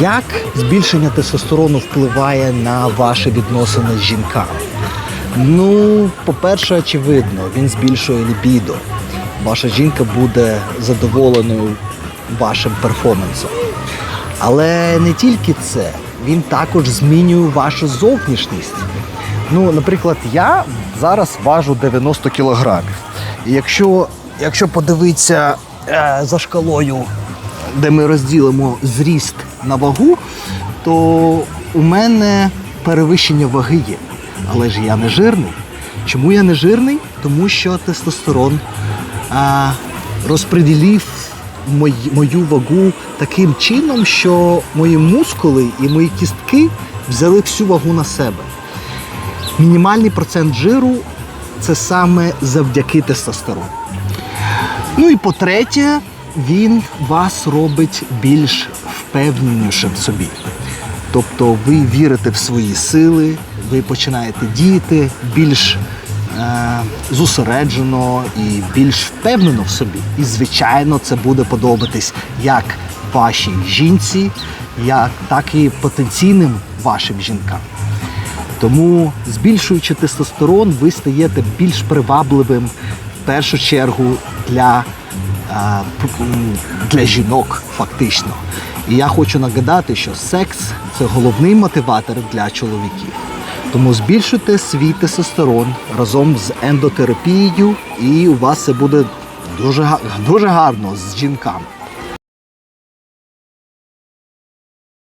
Як збільшення тестостерону впливає на ваші відносини з жінками? Ну, по-перше, очевидно, він збільшує лібідо. Ваша жінка буде задоволеною вашим перформансом. Але не тільки це, він також змінює вашу зовнішність. Ну, наприклад, я зараз важу 90 кілограмів. І якщо, якщо подивитися е, за шкалою, де ми розділимо зріст на вагу, то у мене перевищення ваги є. Але ж я не жирний. Чому я не жирний? Тому що тестостерон а, розподілив мої, мою вагу таким чином, що мої мускули і мої кістки взяли всю вагу на себе. Мінімальний процент жиру це саме завдяки тестостерону. Ну і по-третє, він вас робить більш впевненішим в собі. Тобто ви вірите в свої сили, ви починаєте діяти більш е, зосереджено і більш впевнено в собі. І, звичайно, це буде подобатись як вашій жінці, як, так і потенційним вашим жінкам. Тому, збільшуючи тестостерон, ви стаєте більш привабливим в першу чергу для, для жінок, фактично. І я хочу нагадати, що секс це головний мотиватор для чоловіків. Тому збільшуйте свій тестостерон разом з ендотерапією, і у вас це буде дуже, дуже гарно з жінками.